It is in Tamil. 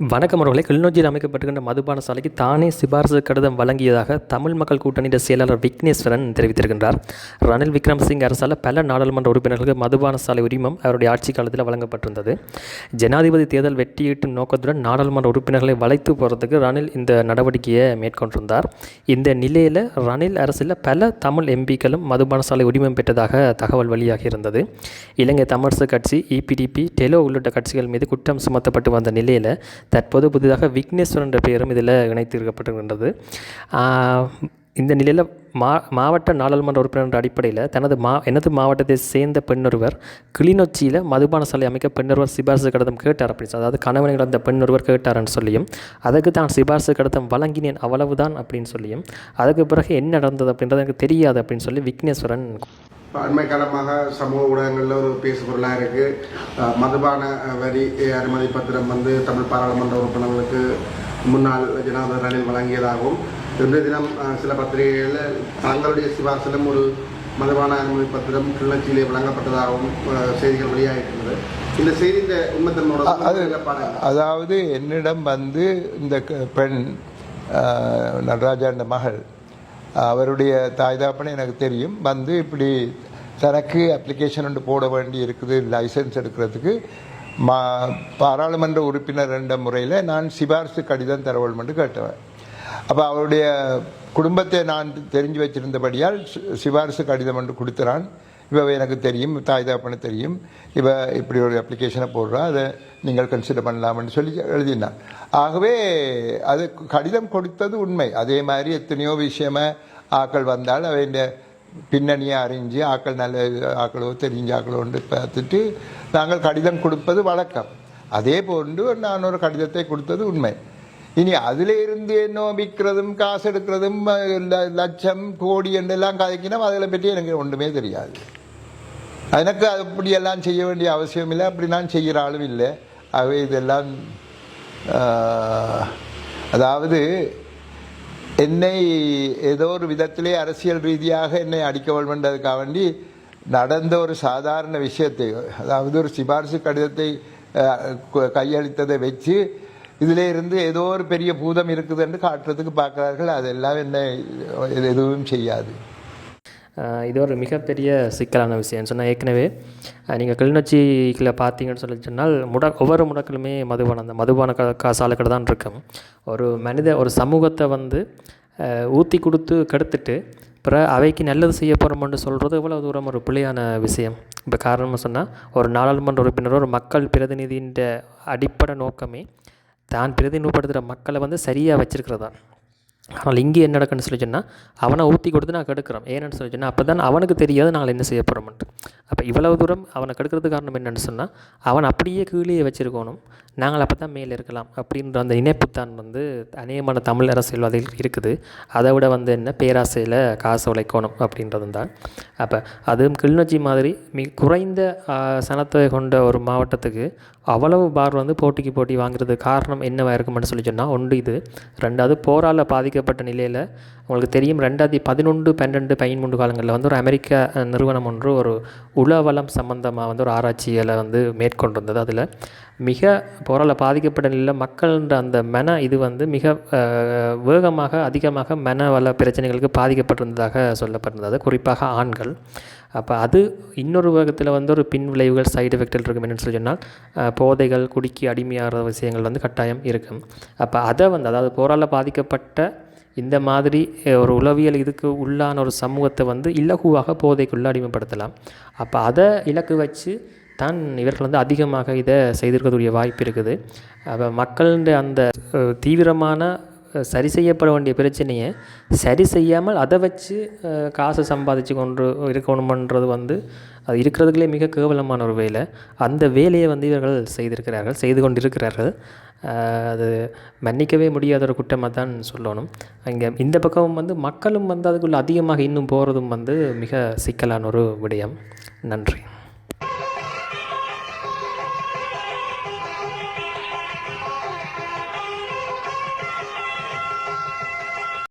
வணக்கம் அவர்களே. கிளிநொச்சியில் அமைக்கப்பட்டிருக்கின்ற மதுபான சாலைக்கு தானே சிபாரிசு கடிதம் வழங்கியதாக தமிழ் மக்கள் கூட்டணியின் செயலாளர் விக்னேஸ்வரன் தெரிவித்திருக்கின்றார். ரணில் விக்ரமசிங் அரசால் பல நாடாளுமன்ற உறுப்பினர்களுக்கு மதுபான சாலை உரிமம் அவருடைய ஆட்சி காலத்தில் வழங்கப்பட்டிருந்தது. ஜனாதிபதி தேர்தல் வெற்றியீட்டும் நோக்கத்துடன் நாடாளுமன்ற உறுப்பினர்களை வளைத்து போகிறதுக்கு ரணில் இந்த நடவடிக்கையை மேற்கொண்டிருந்தார். இந்த நிலையில் ரணில் அரசில் பல தமிழ் எம்பிக்களும் மதுபான சாலை உரிமம் பெற்றதாக தகவல் வெளியாகி இருந்தது இலங்கை தமிழரசு கட்சி இபிடிபி டெலோ உள்ளிட்ட கட்சிகள் மீது குற்றம் சுமத்தப்பட்டு வந்த நிலையில் தற்போது புதிதாக விக்னேஸ்வரன் என்ற பெயரும் இதில் இணைத்திருக்கப்பட்டிருக்கின்றது. இந்த நிலையில் மா மாவட்ட நாடாளுமன்ற உறுப்பினர் என்ற அடிப்படையில் தனது மா எனது மாவட்டத்தை சேர்ந்த பெண்ணொருவர் கிளிநொச்சியில் மதுபான சாலை அமைக்க பெண்ணொருவர் சிபாரிசு கடிதம் கேட்டார் அப்படின்னு சொல்லி அதாவது கணவனை இழந்த பெண்ணொருவர் கேட்டார்னு சொல்லியும் அதுக்கு தான் சிபாரிசு கடிதம் வழங்கினேன் அவ்வளவுதான் அப்படின்னு சொல்லியும் அதுக்கு பிறகு என்ன நடந்தது அப்படின்றது எனக்கு தெரியாது அப்படின்னு சொல்லி விக்னேஸ்வரன் அண்மை காலமாக சமூக ஊடகங்களில் ஒரு பேசுபொருளாக இருக்குது மதுபான வரி அனுமதி பத்திரம் வந்து தமிழ் பாராளுமன்ற உறுப்பினர்களுக்கு முன்னாள் ஜனாதிபதி ரணில் வழங்கியதாகவும் இன்றைய தினம் சில பத்திரிகைகளில் தங்களுடைய சிபாரிசிலும் ஒரு மதுபான அனுமதி பத்திரம் கிளர்ச்சியிலே வழங்கப்பட்டதாகவும் செய்திகள் வெளியாகிருக்கிறது இந்த செய்தி இந்த உண்மைத்தன்மையோட அதாவது என்னிடம் வந்து இந்த பெண் ஆஹ், நடராஜாண்ட மகள் அவருடைய தாய் தாப்பனை எனக்கு தெரியும். வந்து இப்படி தனக்கு அப்ளிகேஷன் ஒன்று போட வேண்டி இருக்குது லைசன்ஸ் எடுக்கிறதுக்கு. மா பாராளுமன்ற உறுப்பினர் என்ற முறையில் நான் சிபாரிசு கடிதம் தர மட்டும் கேட்டவன். அப்போ அவருடைய குடும்பத்தை நான் தெரிஞ்சு வச்சிருந்தபடியால் சி- சிபாரிசு கடிதம் என்று கொடுத்துறான். இவ எனக்கு தெரியும் தாய் தகப்பனு தெரியும். இவ இப்படி ஒரு அப்ளிகேஷனை போடுறா அதை நீங்கள் கன்சிடர் பண்ணலாம்னு சொல்லி எழுதினான் ஆகவே அது கடிதம் கொடுத்தது உண்மை. அதே மாதிரி எத்தனையோ விஷயமா ஆக்கள் வந்தால் அவைண்ட பின்னணியை அறிஞ்சு ஆக்கள் நல்ல ஆக்களோ தெரிஞ்ச ஆக்களோன்னு பார்த்துட்டு நாங்கள் கடிதம் கொடுப்பது வழக்கம். அதே போன்று நான் ஒரு கடிதத்தை கொடுத்தது உண்மை. இனி அதில இருந்து என்ன விற்கிறதும் காசு எடுக்கிறதும் லட்சம் கோடி என்றெல்லாம் கதைக்கினா அதில் பற்றி எனக்கு ஒன்றுமே தெரியாது. எனக்கு அப்படியெல்லாம் செய்ய வேண்டிய அவசியம் இல்லை அப்படி நான் செய்கிற ஆளும் இல்லை. ஆகவே இதெல்லாம் அதாவது என்னை ஏதோ ஒரு விதத்திலே அரசியல் ரீதியாக என்னை அடிக்க வேண்டுமென்றதுக்காக வேண்டி நடந்த ஒரு சாதாரண விஷயத்தை அதாவது ஒரு சிபாரிசு கடிதத்தை கையளித்ததை வச்சு இதில் இருந்து ஏதோ ஒரு பெரிய பூதம் இருக்குது என்று காட்டுறதுக்கு பார்க்குறார்கள். அதெல்லாம் என்னை எதுவும் செய்யாது. இது ஒரு மிகப்பெரிய சிக்கலான விஷயம் சொன்னால் ஏற்கனவே நீங்கள் கிளிநொச்சியில் பார்த்தீங்கன்னு சொல்லி சொன்னால் முட ஒவ்வொரு முடக்கிலுமே மதுபானம் அந்த மதுபான க காசாலைகள் தான் இருக்கும். ஒரு மனித ஒரு சமூகத்தை வந்து ஊற்றி கொடுத்து கெடுத்துட்டு அப்புறம் அவைக்கு நல்லது செய்ய போகிறோம்னு சொல்கிறது எவ்வளோ தூரம் ஒரு பிழையான விஷயம். இப்போ காரணமாக சொன்னால் ஒரு நாடாளுமன்ற உறுப்பினர் ஒரு மக்கள் பிரதிநிதின்ற அடிப்படை நோக்கமே தான் பிரதிநிதிப்படுத்துகிற மக்களை வந்து சரியாக வச்சுருக்கிறதான் ஆனால் இங்கே என்ன நடக்குன்னு சொல்லி சொன்னால் அவனை ஊற்றி கொடுத்து நான் கெடுக்கிறோம் ஏன்னு சொல்லி சொன்னால் அப்போ தான் அவனுக்கு தெரியாது நாங்கள் என்ன செய்ய போகிறோம்ட்டு அப்போ இவ்வளவு தூரம் அவனை கெடுக்கிறதுக்கு காரணம் என்னென்னு சொன்னால் அவன் அப்படியே கீழே வச்சிருக்கணும். நாங்கள் அப்போ தான் மேலே இருக்கலாம் அப்படின்ற அந்த இணைப்புத்தான் வந்து அநேகமான தமிழ் அரசியல்வாதிகள் இருக்குது. அதை விட வந்து என்ன பேராசையில் காசு உழைக்கணும் அப்படின்றது தான். அப்போ அதுவும் கிளிநொச்சி மாதிரி மிக குறைந்த சனத்தை கொண்ட ஒரு மாவட்டத்துக்கு அவ்வளவு பார் வந்து போட்டிக்கு போட்டி வாங்குறது காரணம் என்னவாக இருக்கும்னு சொல்லி சொன்னால் ஒன்று இது. ரெண்டாவது போரால் பாதிக்கப்பட்ட நிலையில் உங்களுக்கு தெரியும் ரெண்டாயிரத்தி பதினொன்று பன்னெண்டு பதிமூன்று காலங்களில் வந்து ஒரு அமெரிக்க நிறுவனம் ஒன்று ஒரு உளவளம் சம்பந்தமாக வந்து ஒரு ஆராய்ச்சிகளை வந்து மேற்கொண்டிருந்தது. அதில் மிக போரால் பாதிக்கப்பட்ட நிலையில் மக்கள்ன்ற அந்த மன இது வந்து மிக வேகமாக அதிகமாக மனவள பிரச்சனைகளுக்கு பாதிக்கப்பட்டிருந்ததாக சொல்லப்பட்டிருந்தது. குறிப்பாக ஆண்கள். அப்போ அது இன்னொரு வேகத்தில் வந்து ஒரு பின் விளைவுகள் சைடு எஃபெக்டில் இருக்கும் என்னென்னு சொல்லி சொன்னால் போதைகள் குடிக்கி அடிமையாகிற விஷயங்கள் வந்து கட்டாயம் இருக்கும். அப்போ அதை வந்து அதாவது போரால் பாதிக்கப்பட்ட இந்த மாதிரி ஒரு உளவியல் இதுக்கு உள்ளான ஒரு சமூகத்தை வந்து இலகுவாக போதைக்குள்ளே அடிமைப்படுத்தலாம். அப்போ அதை இலக்கு வச்சு தான் இவர்கள் வந்து அதிகமாக இதை செய்திருக்கக்கூடிய வாய்ப்பு இருக்குது. அப்போ மக்களுடைய அந்த தீவிரமான சரி செய்யப்பட வேண்டிய பிரச்சனையை சரி செய்யாமல் அதை வச்சு காசு சம்பாதிச்சு கொண்டு இருக்கணுமன்றது வந்து அது இருக்கிறதுகளே மிக கேவலமான ஒரு வேலை. அந்த வேலையை வந்து இவர்கள் செய்திருக்கிறார்கள் செய்து கொண்டிருக்கிறார்கள். அது மன்னிக்கவே முடியாத ஒரு குற்றமாக தான் சொல்லணும். அங்கே இந்த பக்கம் வந்து மக்களும் வந்து அதுக்குள்ளே அதிகமாக இன்னும் போகிறதும் வந்து மிக சிக்கலான ஒரு விடயம். நன்றி.